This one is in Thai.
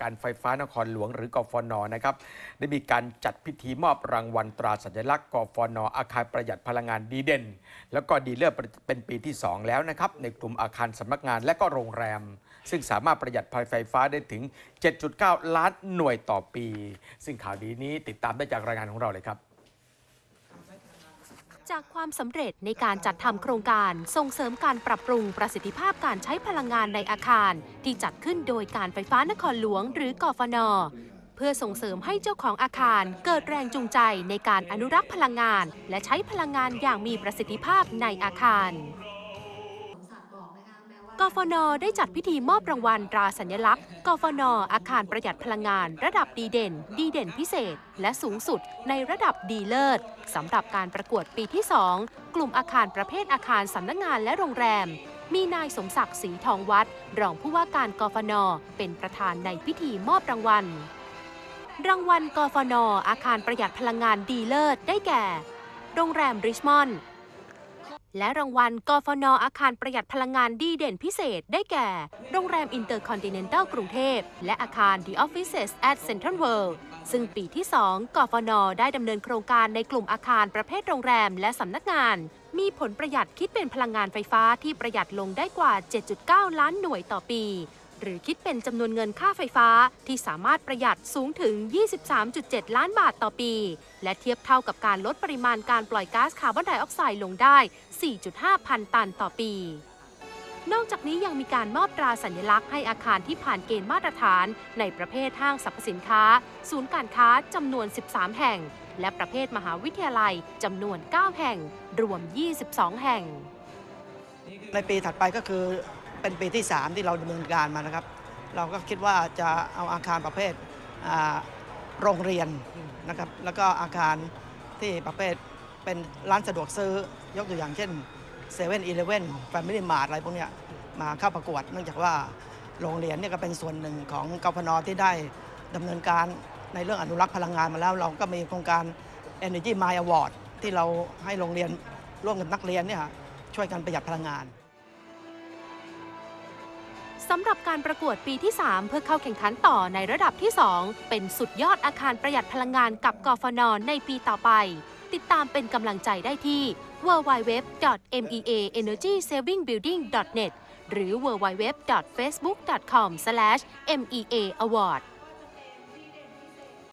การไฟฟ้านครหลวงหรือกฟนนะครับได้มีการจัดพิธีมอบรางวัลตราสัญลักษณ์กฟนอาคารประหยัดพลังงานดีเด่น แล้วก็ดีเลิศเป็นปีที่ 2 แล้วนะครับในกลุ่มอาคารสำนักงานและก็โรงแรม ซึ่งสามารถประหยัดไฟฟ้าได้ถึง 7.9 ล้านหน่วยต่อปี ซึ่งข่าวดีนี้ติดตามได้จากรายงานของเราเลยครับ จากความสำเร็จในการจัดทำโครงการส่งเสริมการปรับปรุงประสิทธิภาพการใช้พลังงานในอาคาร ที่จัดขึ้นโดยการไฟฟ้านครหลวงหรือกฟน เพื่อส่งเสริมให้เจ้าของอาคารเกิดแรงจูงใจในการอนุรักษ์พลังงาน และใช้พลังงานอย่างมีประสิทธิภาพในอาคาร กฟน ได้จัดพิธีมอบรางวัลตราสัญลักษณ์ กฟน อาคารประหยัดพลังงาน ระดับดีเด่น ดีเด่นพิเศษ และสูงสุดในระดับดีเลิศสำหรับการประกวดปีที่ 2 กลุ่มอาคารประเภทอาคารสำนักงานและโรงแรม มีนายสมศักดิ์ศรีทองวัดรองผู้ว่าการกฟน เป็นประธานในพิธีมอบรางวัล รางวัลกฟน อาคารประหยัดพลังงานดีเลิศได้แก่ โรงแรมริชมอนด์ และรางวัลกฟนอาคารประหยัดพลังงานดีเด่นพิเศษได้แก่ โรงแรมอินเตอร์คอนติเนนตัลกรุงเทพ และอาคาร The Offices at Central World ซึ่งปีที่ 2กฟนได้ดำเนินโครงการในกลุ่มอาคารประเภทโรงแรมและสำนักงาน มีผลประหยัดคิดเป็นพลังงานไฟฟ้าที่ประหยัดลงได้กว่า 7.9 ล้านหน่วยต่อปี หรือคิดเป็นจำนวนเงินค่าไฟฟ้าที่สามารถประหยัดสูงถึง 23.7 ล้านบาทต่อปี และเทียบเท่ากับการลดปริมาณการปล่อยก๊าซคาร์บอนไดออกไซด์ลงได้ 4.5 พันตันต่อปี นอกจากนี้ยังมีการมอบตราสัญลักษณ์ให้อาคารที่ผ่านเกณฑ์มาตรฐาน ในประเภทห้างสรรพสินค้า ศูนย์การค้าจำนวน 13 แห่ง และประเภทมหาวิทยาลัยจำนวน 9 แห่ง รวม 22 แห่ง ในปีถัดไปก็คือ เป็นปีที่ 3 ที่เราดำเนินการมานะครับ เราก็คิดว่าจะเอาอาคารประเภทโรงเรียนนะครับแล้วก็อาคารที่ประเภทเป็นร้านสะดวกซื้อยกตัวอย่างเช่นเซเว่นอีเลฟเว่นแฟมิลี่มาร์ทอะไรพวกเนี้ยมาเข้าประกวด เนื่องจากว่าโรงเรียนเนี่ยก็เป็นส่วนหนึ่งของกพนที่ได้ดำเนินการในเรื่องอนุรักษ์พลังงานมาแล้ว เราก็มีโครงการ Energy My Award ที่เราให้โรงเรียนร่วมกับนักเรียนเนี่ยช่วยกันประหยัดพลังงาน สำหรับการประกวดปีที่ 3 เพื่อเข้าแข่งขันต่อในระดับที่ 2 เป็นสุดยอดอาคารประหยัดพลังงานกับกฟนในปีต่อไป ติดตามเป็นกำลังใจได้ที่ www.meaenergysavingbuilding.net หรือ www.facebook.com/meaaward